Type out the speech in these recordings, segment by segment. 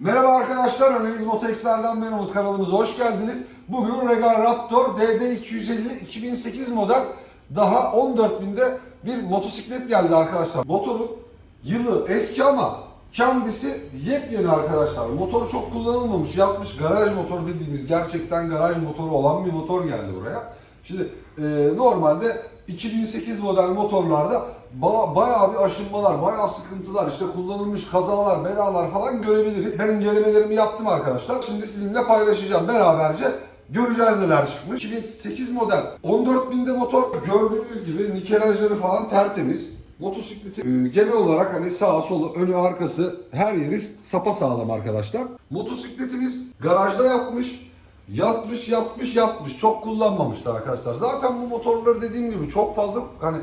Merhaba arkadaşlar, Analiz Motoexpert'den ben Umut kanalımıza hoş geldiniz. Bugün Regal Raptor DD250 2008 model daha 14.000'de bir motosiklet geldi arkadaşlar. Motorun yılı eski ama kendisi yepyeni arkadaşlar. Motoru çok kullanılmamış, yatmış garaj motoru dediğimiz gerçekten garaj motoru olan bir motor geldi buraya. Şimdi e, normalde 2008 model motorlarda ba- bayağı bir aşınmalar, bayağı sıkıntılar, işte kullanılmış kazalar, belalar falan görebiliriz. Ben incelemelerimi yaptım arkadaşlar. Şimdi sizinle paylaşacağım beraberce. Göreceğiz neler çıkmış. 2008 model 14.000'de motor. Gördüğünüz gibi nikelajları falan tertemiz. Motosikleti e, genel olarak hani sağa solu, önü arkası her yeri sapa sağlam arkadaşlar. Motosikletimiz garajda yatmış. Yatmış, yatmış, yatmış. Çok kullanmamışlar arkadaşlar. Zaten bu motorları dediğim gibi çok fazla hani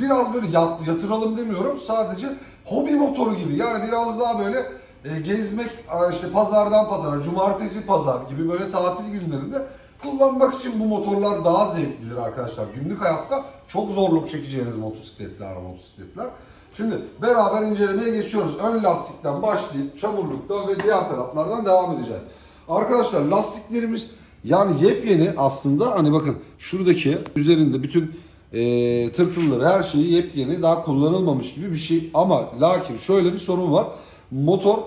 biraz böyle yat, yatıralım demiyorum. Sadece hobi motoru gibi. Yani biraz daha böyle e, gezmek işte pazardan pazara, cumartesi pazar gibi böyle tatil günlerinde kullanmak için bu motorlar daha zevklidir arkadaşlar. Günlük hayatta çok zorluk çekeceğiniz motosikletler, motosikletler. Şimdi beraber incelemeye geçiyoruz. Ön lastikten başlayıp çamurluktan ve diğer taraflardan devam edeceğiz. Arkadaşlar lastiklerimiz yani yepyeni aslında hani bakın şuradaki üzerinde bütün e, tırtılları her şeyi yepyeni daha kullanılmamış gibi bir şey ama lakin şöyle bir sorun var. Motor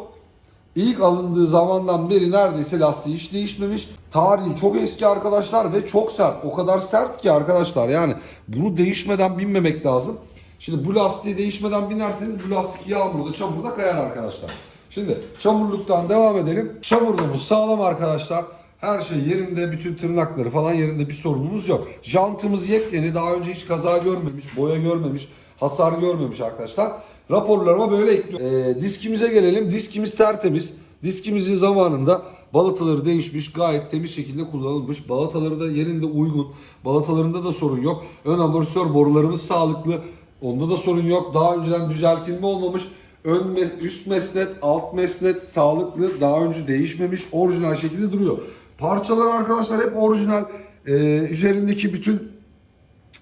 ilk alındığı zamandan beri neredeyse lastiği hiç değişmemiş. Tarihi çok eski arkadaşlar ve çok sert. O kadar sert ki arkadaşlar yani bunu değişmeden binmemek lazım. Şimdi bu lastiği değişmeden binerseniz bu lastik yağmurda çamurda kayar arkadaşlar. Şimdi çamurluktan devam edelim. Çamurluğumuz sağlam arkadaşlar. Her şey yerinde, bütün tırnakları falan yerinde bir sorunumuz yok. Jantımız yepyeni, daha önce hiç kaza görmemiş, boya görmemiş, hasar görmemiş arkadaşlar. Raporlarıma böyle ekliyorum. Ee, diskimize gelelim. Diskimiz tertemiz. Diskimizin zamanında balataları değişmiş, gayet temiz şekilde kullanılmış. Balataları da yerinde uygun. Balatalarında da sorun yok. Ön amortisör borularımız sağlıklı. Onda da sorun yok. Daha önceden düzeltilme olmamış. Ön me- üst mesnet, alt mesnet sağlıklı. Daha önce değişmemiş. Orijinal şekilde duruyor. Parçalar arkadaşlar hep orijinal. Ee, üzerindeki bütün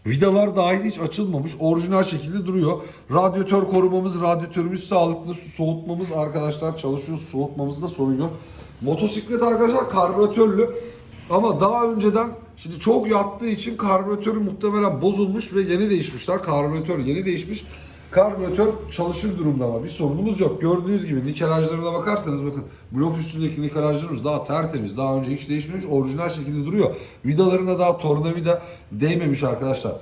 Vidalar dahil hiç açılmamış. Orijinal şekilde duruyor. Radyatör korumamız, radyatörümüz sağlıklı. Su soğutmamız arkadaşlar çalışıyor. Soğutmamızda sorun yok. Motosiklet arkadaşlar karbüratörlü. Ama daha önceden şimdi çok yattığı için karbüratörü muhtemelen bozulmuş ve yeni değişmişler. Karbüratör yeni değişmiş. Karbüratör çalışır durumda ama bir sorunumuz yok. Gördüğünüz gibi nikelajlarına bakarsanız bakın blok üstündeki nikelajlarımız daha tertemiz. Daha önce hiç değişmemiş. Orijinal şekilde duruyor. Vidalarına daha tornavida değmemiş arkadaşlar.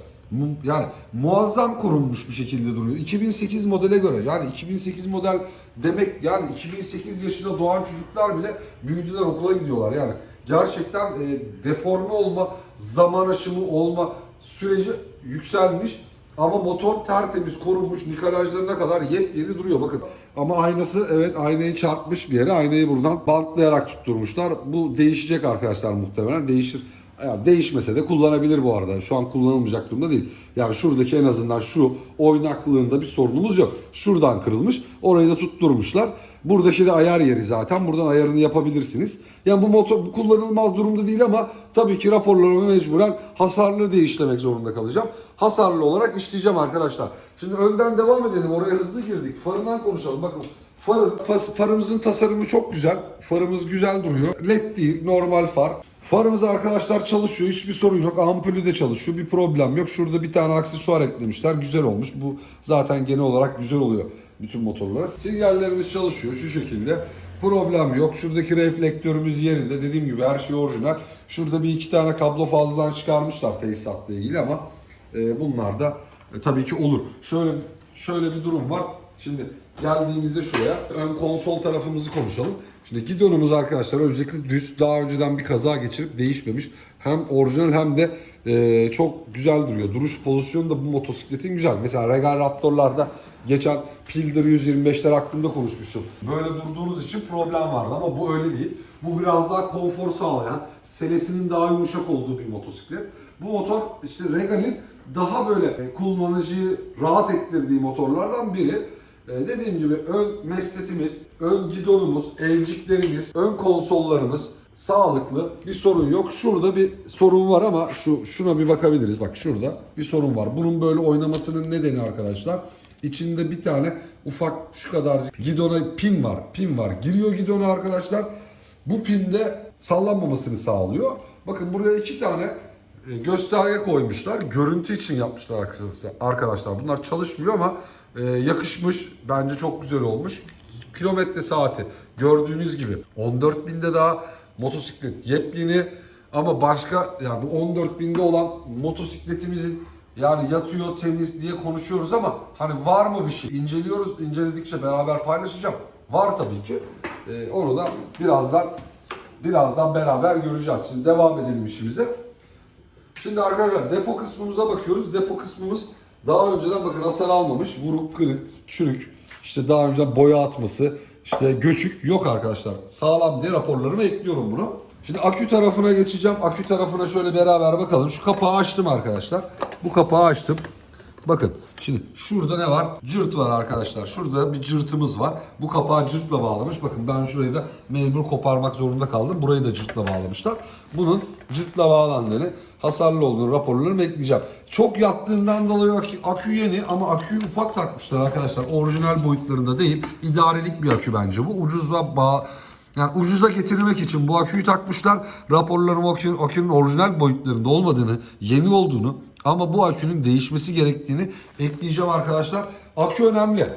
Yani muazzam korunmuş bir şekilde duruyor. 2008 modele göre yani 2008 model demek yani 2008 yaşında doğan çocuklar bile büyüdüler okula gidiyorlar yani. Gerçekten e, deforme olma, zaman aşımı olma süreci yükselmiş. Ama motor tertemiz, korunmuş, nikelajlarına kadar yepyeni duruyor bakın. Ama aynası evet aynayı çarpmış bir yere. Aynayı buradan bantlayarak tutturmuşlar. Bu değişecek arkadaşlar muhtemelen. Değişir. Yani değişmese de kullanabilir bu arada. Şu an kullanılmayacak durumda değil. Yani şuradaki en azından şu oynaklığında bir sorunumuz yok. Şuradan kırılmış. Orayı da tutturmuşlar. Buradaki de ayar yeri zaten. Buradan ayarını yapabilirsiniz. Yani bu motor kullanılmaz durumda değil ama tabii ki raporlarıma mecburen hasarlı diye işlemek zorunda kalacağım. Hasarlı olarak işleyeceğim arkadaşlar. Şimdi önden devam edelim. Oraya hızlı girdik. Farından konuşalım. Bakın farı, fas- farımızın tasarımı çok güzel. Farımız güzel duruyor. LED değil, normal far. Farımız arkadaşlar çalışıyor. Hiçbir sorun yok. Ampulü de çalışıyor. Bir problem yok. Şurada bir tane aksesuar eklemişler. Güzel olmuş. Bu zaten genel olarak güzel oluyor bütün motorlara. Sinyallerimiz çalışıyor şu şekilde. Problem yok. Şuradaki reflektörümüz yerinde. Dediğim gibi her şey orijinal. Şurada bir iki tane kablo fazladan çıkarmışlar tesisatla ilgili ama e, bunlar da e, tabii ki olur. Şöyle şöyle bir durum var. Şimdi geldiğimizde şuraya ön konsol tarafımızı konuşalım. Şimdi gidonumuz arkadaşlar öncelikle düz daha önceden bir kaza geçirip değişmemiş. Hem orijinal hem de e, çok güzel duruyor. Duruş pozisyonu da bu motosikletin güzel. Mesela Regal Raptor'larda geçen Pilder 125'ler hakkında konuşmuştum. Böyle durduğunuz için problem vardı ama bu öyle değil. Bu biraz daha konfor sağlayan, selesinin daha yumuşak olduğu bir motosiklet. Bu motor işte Regal'in daha böyle e, kullanıcıyı rahat ettirdiği motorlardan biri. Ee, dediğim gibi ön mesletimiz, ön gidonumuz, elciklerimiz, ön konsollarımız sağlıklı. Bir sorun yok. Şurada bir sorun var ama şu şuna bir bakabiliriz. Bak şurada bir sorun var. Bunun böyle oynamasının nedeni arkadaşlar İçinde bir tane ufak şu kadar gidona pin var. Pin var. Giriyor gidona arkadaşlar. Bu pinde sallanmamasını sağlıyor. Bakın buraya iki tane e, gösterge koymuşlar. Görüntü için yapmışlar arkadaşlar. Arkadaşlar bunlar çalışmıyor ama e, yakışmış. Bence çok güzel olmuş. Kilometre saati gördüğünüz gibi 14 binde daha motosiklet yepyeni ama başka yani bu 14 binde olan motosikletimizin yani yatıyor temiz diye konuşuyoruz ama hani var mı bir şey? İnceliyoruz. inceledikçe beraber paylaşacağım. Var tabii ki. E, onu da birazdan birazdan beraber göreceğiz. Şimdi devam edelim işimize. Şimdi arkadaşlar depo kısmımıza bakıyoruz. Depo kısmımız daha önceden bakın hasar almamış. Vuruk, kırık, çürük. İşte daha önceden boya atması, işte göçük yok arkadaşlar. Sağlam diye raporlarıma ekliyorum bunu. Şimdi akü tarafına geçeceğim. Akü tarafına şöyle beraber bakalım. Şu kapağı açtım arkadaşlar. Bu kapağı açtım. Bakın şimdi şurada ne var? Cırt var arkadaşlar. Şurada bir cırtımız var. Bu kapağı cırtla bağlamış. Bakın ben şurayı da mecbur koparmak zorunda kaldım. Burayı da cırtla bağlamışlar. Bunun cırtla bağlandığını, hasarlı olduğunu raporlarını bekleyeceğim. Çok yattığından dolayı akü, yeni ama aküyü ufak takmışlar arkadaşlar. Orijinal boyutlarında değil. İdarelik bir akü bence bu. Ucuz ve bağ yani ucuza getirmek için bu aküyü takmışlar. Raporlarım akünün, akünün orijinal boyutlarında olmadığını, yeni olduğunu ama bu akünün değişmesi gerektiğini ekleyeceğim arkadaşlar. Akü önemli.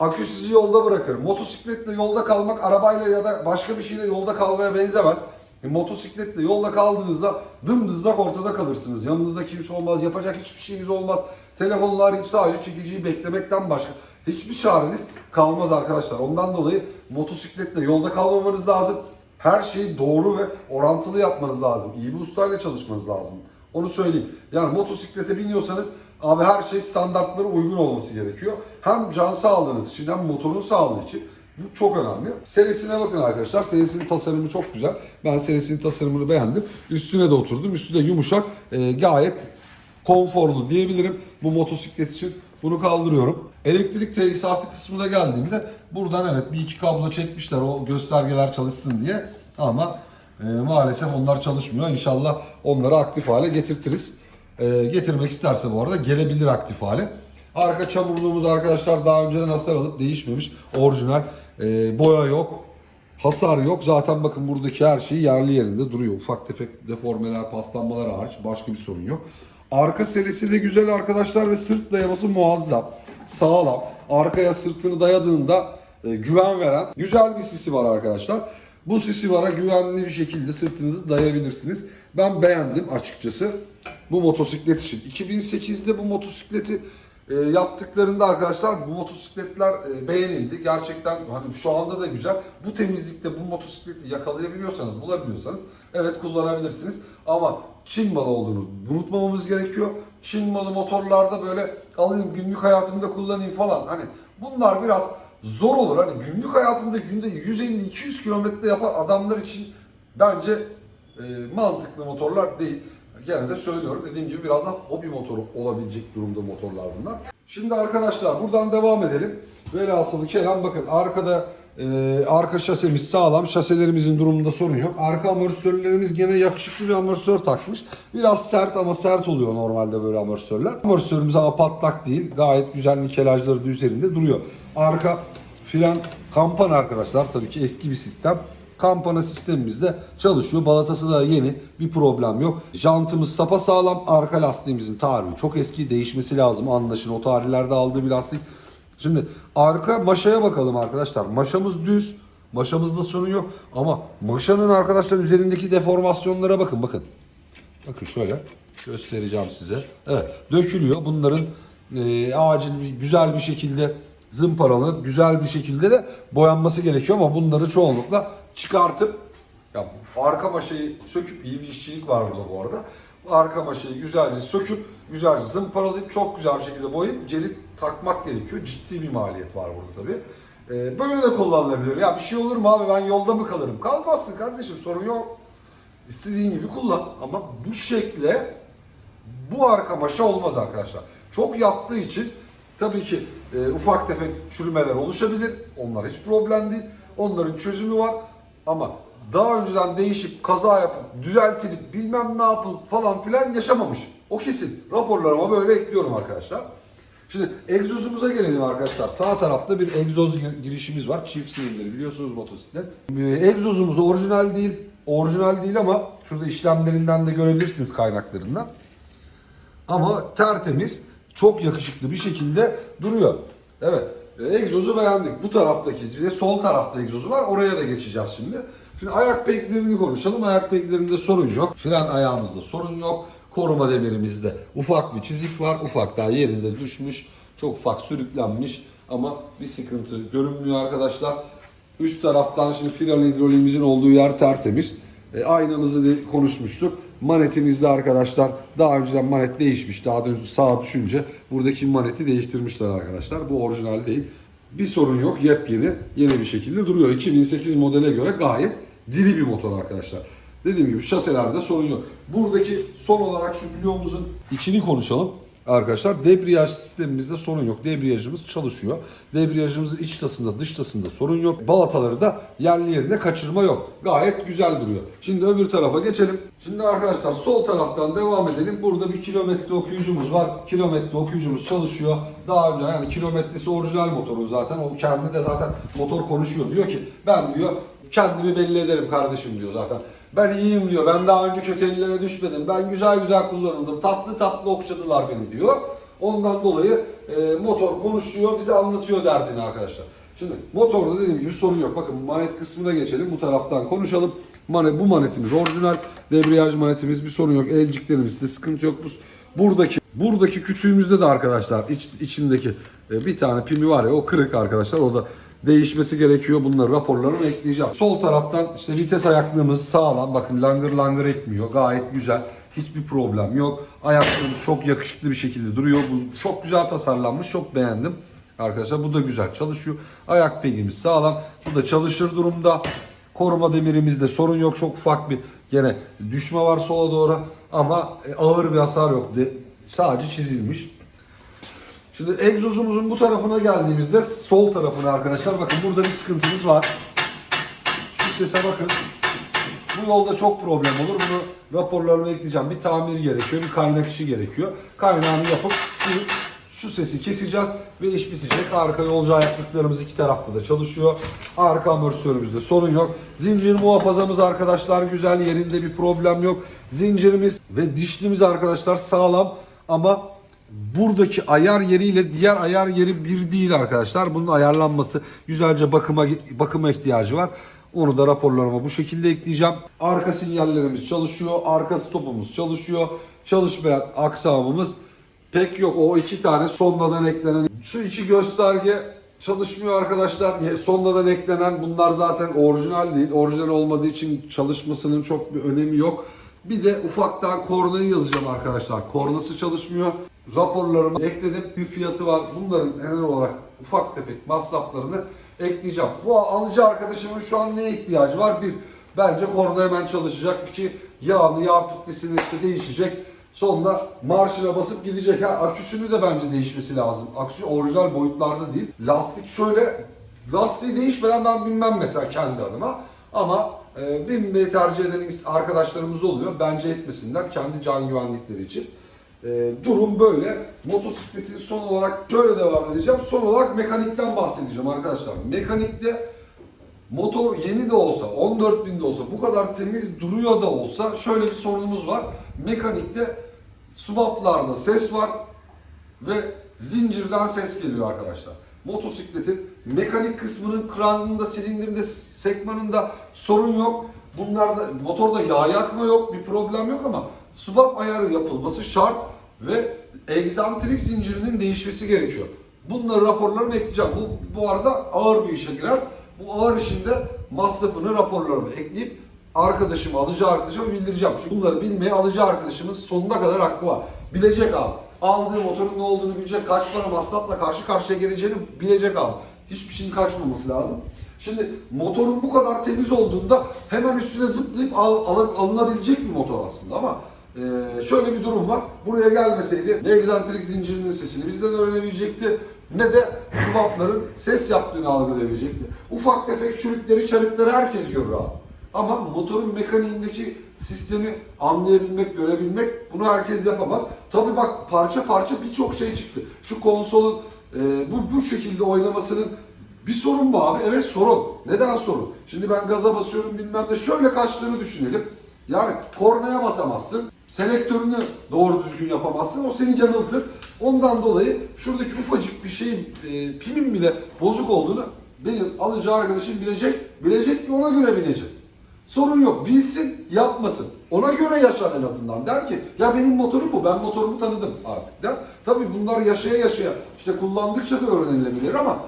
Akü sizi yolda bırakır. Motosikletle yolda kalmak arabayla ya da başka bir şeyle yolda kalmaya benzemez. E, motosikletle yolda kaldığınızda dımdızlak ortada kalırsınız. Yanınızda kimse olmaz, yapacak hiçbir şeyiniz olmaz. Telefonla arayıp sadece çekiciyi beklemekten başka hiçbir çareniz kalmaz arkadaşlar. Ondan dolayı motosikletle yolda kalmamanız lazım. Her şeyi doğru ve orantılı yapmanız lazım. İyi bir ustayla çalışmanız lazım. Onu söyleyeyim. Yani motosiklete biniyorsanız abi her şey standartlara uygun olması gerekiyor. Hem can sağlığınız için hem motorun sağlığı için. Bu çok önemli. Serisine bakın arkadaşlar. Serisinin tasarımı çok güzel. Ben serisinin tasarımını beğendim. Üstüne de oturdum. Üstü de yumuşak. Ee, gayet konforlu diyebilirim bu motosiklet için. Bunu kaldırıyorum. Elektrik tesisatı kısmına geldiğimde buradan evet bir iki kablo çekmişler o göstergeler çalışsın diye. Ama e, maalesef onlar çalışmıyor. İnşallah onları aktif hale getirtiriz. E, getirmek isterse bu arada gelebilir aktif hale. Arka çamurluğumuz arkadaşlar daha önceden hasar alıp değişmemiş. Orijinal. E, boya yok. Hasar yok. Zaten bakın buradaki her şey yerli yerinde duruyor. Ufak tefek deformeler, paslanmalar hariç başka bir sorun yok. Arka serisi de güzel arkadaşlar ve sırt dayaması muazzam. Sağlam. Arkaya sırtını dayadığında e, güven veren güzel bir sisi var arkadaşlar. Bu sisi vara güvenli bir şekilde sırtınızı dayabilirsiniz. Ben beğendim açıkçası bu motosiklet için. 2008'de bu motosikleti e, yaptıklarında arkadaşlar bu motosikletler e, beğenildi. Gerçekten hani şu anda da güzel. Bu temizlikte bu motosikleti yakalayabiliyorsanız, bulabiliyorsanız evet kullanabilirsiniz. Ama Çin malı olduğunu unutmamamız gerekiyor. Çin malı motorlarda böyle alayım günlük hayatımda kullanayım falan. Hani bunlar biraz zor olur. Hani günlük hayatında günde 150-200 kilometre yapan adamlar için bence e, mantıklı motorlar değil. Gene de söylüyorum dediğim gibi biraz da hobi motoru olabilecek durumda motorlar bunlar. Şimdi arkadaşlar buradan devam edelim. Velhasılı kelam bakın arkada e, arka şasemiz sağlam. Şaselerimizin durumunda sorun yok. Arka amortisörlerimiz gene yakışıklı bir amortisör takmış. Biraz sert ama sert oluyor normalde böyle amortisörler. Amortisörümüz ama patlak değil. Gayet güzel nikelajları da üzerinde duruyor. Arka fren kampana arkadaşlar tabii ki eski bir sistem. Kampana sistemimizde çalışıyor. Balatası da yeni. Bir problem yok. Jantımız sapa sağlam. Arka lastiğimizin tarihi çok eski. Değişmesi lazım. Anlaşın o tarihlerde aldığı bir lastik. Şimdi arka maşaya bakalım arkadaşlar. Maşamız düz. Maşamızda sorun yok. Ama maşanın arkadaşlar üzerindeki deformasyonlara bakın. Bakın. Bakın şöyle göstereceğim size. Evet dökülüyor. Bunların e, acil güzel bir şekilde zımparalanıp güzel bir şekilde de boyanması gerekiyor ama bunları çoğunlukla çıkartıp ya arka maşayı söküp iyi bir işçilik var burada bu arada. Arka maşayı güzelce söküp güzelce zımparalayıp çok güzel bir şekilde boyayıp geri takmak gerekiyor. Ciddi bir maliyet var burada tabii. Ee, böyle de kullanılabilir. Ya bir şey olur mu abi ben yolda mı kalırım? Kalmazsın kardeşim sorun yok. İstediğin gibi kullan ama bu şekle bu arka maşa olmaz arkadaşlar. Çok yattığı için tabii ki e, ufak tefek çürümeler oluşabilir. Onlar hiç problem değil. Onların çözümü var. Ama daha önceden değişip kaza yapıp düzeltilip bilmem ne yapılıp falan filan yaşamamış. O kesin. Raporlarıma böyle ekliyorum arkadaşlar. Şimdi egzozumuza gelelim arkadaşlar. Sağ tarafta bir egzoz gir- girişimiz var. Çift silindir biliyorsunuz motosiklet. Ee, Egzozumuz orijinal değil. Orijinal değil ama şurada işlemlerinden de görebilirsiniz kaynaklarından. Ama tertemiz, çok yakışıklı bir şekilde duruyor. Evet, e, egzozu beğendik. Bu taraftaki, bir de sol tarafta egzozu var. Oraya da geçeceğiz şimdi. Şimdi ayak peklerini konuşalım. Ayak peklerinde sorun yok. Fren ayağımızda sorun yok. Koruma demirimizde ufak bir çizik var. Ufak daha yerinde düşmüş. Çok ufak sürüklenmiş. Ama bir sıkıntı görünmüyor arkadaşlar. Üst taraftan şimdi fren hidroliğimizin olduğu yer tertemiz. E, aynamızı konuşmuştuk. Manetimizde arkadaşlar daha önceden manet değişmiş. Daha önce sağa düşünce buradaki maneti değiştirmişler arkadaşlar. Bu orijinal değil. Bir sorun yok. Yepyeni, yeni bir şekilde duruyor. 2008 modele göre gayet diri bir motor arkadaşlar. Dediğim gibi şaselerde sorun yok. Buradaki son olarak şu bloğumuzun içini konuşalım. Arkadaşlar debriyaj sistemimizde sorun yok. Debriyajımız çalışıyor. Debriyajımızın iç tasında dış tasında sorun yok. Balataları da yerli yerinde kaçırma yok. Gayet güzel duruyor. Şimdi öbür tarafa geçelim. Şimdi arkadaşlar sol taraftan devam edelim. Burada bir kilometre okuyucumuz var. Kilometre okuyucumuz çalışıyor. Daha önce yani kilometresi orijinal motorun zaten. O kendi de zaten motor konuşuyor. Diyor ki ben diyor kendimi belli ederim kardeşim diyor zaten. Ben iyiyim diyor. Ben daha önce kötü ellere düşmedim. Ben güzel güzel kullanıldım. Tatlı tatlı okşadılar beni diyor. Ondan dolayı e, motor konuşuyor, bize anlatıyor derdini arkadaşlar. Şimdi motorda dediğim gibi sorun yok. Bakın manet kısmına geçelim. Bu taraftan konuşalım. Manet, bu manetimiz orijinal. Debriyaj manetimiz bir sorun yok. Elciklerimizde sıkıntı yok. Bu, buradaki buradaki kütüğümüzde de arkadaşlar iç, içindeki e, bir tane pimi var ya o kırık arkadaşlar. O da değişmesi gerekiyor. Bunları raporlarımı ekleyeceğim. Sol taraftan işte vites ayaklığımız sağlam. Bakın langır langır etmiyor. Gayet güzel. Hiçbir problem yok. Ayaklarımız çok yakışıklı bir şekilde duruyor. Bu çok güzel tasarlanmış. Çok beğendim. Arkadaşlar bu da güzel çalışıyor. Ayak pegimiz sağlam. Bu da çalışır durumda. Koruma demirimizde sorun yok. Çok ufak bir gene düşme var sola doğru. Ama e, ağır bir hasar yok. De, sadece çizilmiş. Şimdi egzozumuzun bu tarafına geldiğimizde sol tarafına arkadaşlar bakın burada bir sıkıntımız var. Şu sese bakın. Bu yolda çok problem olur. Bunu raporlarıma ekleyeceğim. Bir tamir gerekiyor, bir kaynak işi gerekiyor. Kaynağını yapıp şu, şu sesi keseceğiz ve iş bitecek. Arka yolcu ayaklıklarımız iki tarafta da çalışıyor. Arka amortisörümüzde sorun yok. Zincir muhafazamız arkadaşlar güzel yerinde bir problem yok. Zincirimiz ve dişlimiz arkadaşlar sağlam ama buradaki ayar yeriyle diğer ayar yeri bir değil arkadaşlar. Bunun ayarlanması güzelce bakıma bakıma ihtiyacı var. Onu da raporlarıma bu şekilde ekleyeceğim. Arka sinyallerimiz çalışıyor. Arka stopumuz çalışıyor. Çalışmayan aksamımız pek yok. O iki tane sonradan eklenen şu iki gösterge çalışmıyor arkadaşlar. Sonradan eklenen bunlar zaten orijinal değil. Orijinal olmadığı için çalışmasının çok bir önemi yok. Bir de ufaktan kornayı yazacağım arkadaşlar. Kornası çalışmıyor. Raporlarımı ekledim. Bir fiyatı var. Bunların genel olarak ufak tefek masraflarını ekleyeceğim. Bu alıcı arkadaşımın şu an neye ihtiyacı var? Bir, bence korna hemen çalışacak. İki, yağını, yağ filtresini işte değişecek. Sonra marşına basıp gidecek. Ha, aküsünü de bence değişmesi lazım. Aküsü orijinal boyutlarda değil. Lastik şöyle, lastiği değişmeden ben binmem mesela kendi adıma. Ama e, binmeyi tercih eden arkadaşlarımız oluyor. Bence etmesinler kendi can güvenlikleri için. E, durum böyle. Motosikletin son olarak şöyle devam edeceğim. Son olarak mekanikten bahsedeceğim arkadaşlar. Mekanikte motor yeni de olsa, 14.000 de olsa, bu kadar temiz duruyor da olsa şöyle bir sorunumuz var. Mekanikte swaplarda ses var ve zincirden ses geliyor arkadaşlar. Motosikletin mekanik kısmının kranında, silindirinde, sekmanında sorun yok. Bunlarda motorda yağ yakma yok, bir problem yok ama swap ayarı yapılması şart ve egzantrik zincirinin değişmesi gerekiyor. Bunları raporlarıma ekleyeceğim. Bu, bu arada ağır bir işe girer. Bu ağır işinde masrafını raporlarıma ekleyip arkadaşıma, alıcı arkadaşıma bildireceğim. Çünkü bunları bilmeye alıcı arkadaşımız sonuna kadar hakkı var. Bilecek abi. Aldığı motorun ne olduğunu bilecek, kaç para masrafla karşı karşıya geleceğini bilecek abi. Hiçbir şeyin kaçmaması lazım. Şimdi motorun bu kadar temiz olduğunda hemen üstüne zıplayıp al, alıp alınabilecek bir motor aslında ama ee, şöyle bir durum var. Buraya gelmeseydi ne egzantrik zincirinin sesini bizden öğrenebilecekti ne de swapların ses yaptığını algılayabilecekti. Ufak tefek çürükleri, çarıkları herkes görür abi. Ama motorun mekaniğindeki sistemi anlayabilmek, görebilmek bunu herkes yapamaz. Tabi bak parça parça birçok şey çıktı. Şu konsolun e, bu, bu şekilde oynamasının bir sorun mu abi? Evet sorun. Neden sorun? Şimdi ben gaza basıyorum bilmem de şöyle kaçtığını düşünelim. Yani kornaya basamazsın. Selektörünü doğru düzgün yapamazsın. O seni yanıltır. Ondan dolayı şuradaki ufacık bir şeyin e, pimin bile bozuk olduğunu benim alıcı arkadaşım bilecek. Bilecek ki ona göre binecek. Sorun yok. Bilsin, yapmasın. Ona göre yaşar en azından. Der ki ya benim motorum bu. Ben motorumu tanıdım artık der. Tabii bunlar yaşaya yaşaya işte kullandıkça da öğrenilebilir ama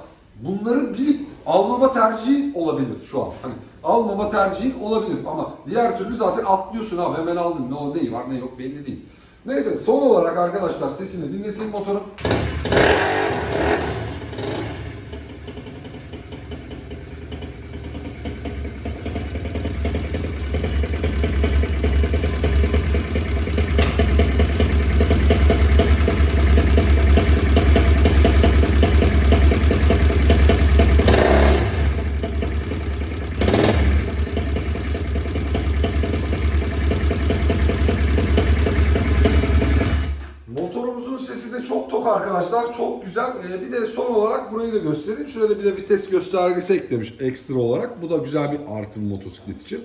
bunları bilip almama tercihi olabilir şu an. Hani almama tercihin olabilir ama diğer türlü zaten atlıyorsun abi hemen aldın. Ne o neyi var ne yok belli değil. Neyse son olarak arkadaşlar sesini dinleteyim motorun. Motorumuzun sesi de çok tok arkadaşlar. Çok güzel. Ee, bir de son olarak burayı da göstereyim. Şurada bir de vites göstergesi eklemiş ekstra olarak. Bu da güzel bir artı bir motosiklet için.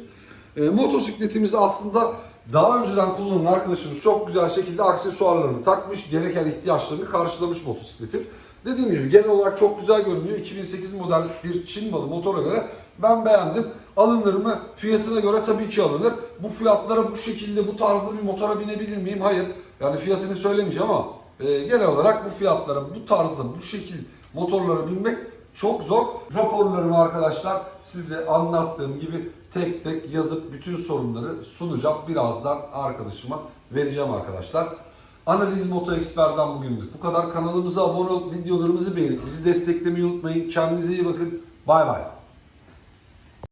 Ee, motosikletimizi aslında daha önceden kullanan arkadaşımız çok güzel şekilde aksesuarlarını takmış. Gereken ihtiyaçlarını karşılamış motosikletin. Dediğim gibi genel olarak çok güzel görünüyor. 2008 model bir Çin malı motora göre ben beğendim. Alınır mı? Fiyatına göre tabii ki alınır. Bu fiyatlara bu şekilde bu tarzda bir motora binebilir miyim? Hayır. Yani fiyatını söylemeyeceğim ama e, genel olarak bu fiyatlara bu tarzda bu şekil motorlara binmek çok zor. Raporlarımı arkadaşlar size anlattığım gibi tek tek yazıp bütün sorunları sunacağım. Birazdan arkadaşıma vereceğim arkadaşlar. Analiz Moto Expert'den bugünlük bu kadar. Kanalımıza abone olup videolarımızı beğenip bizi desteklemeyi unutmayın. Kendinize iyi bakın. Bay bay.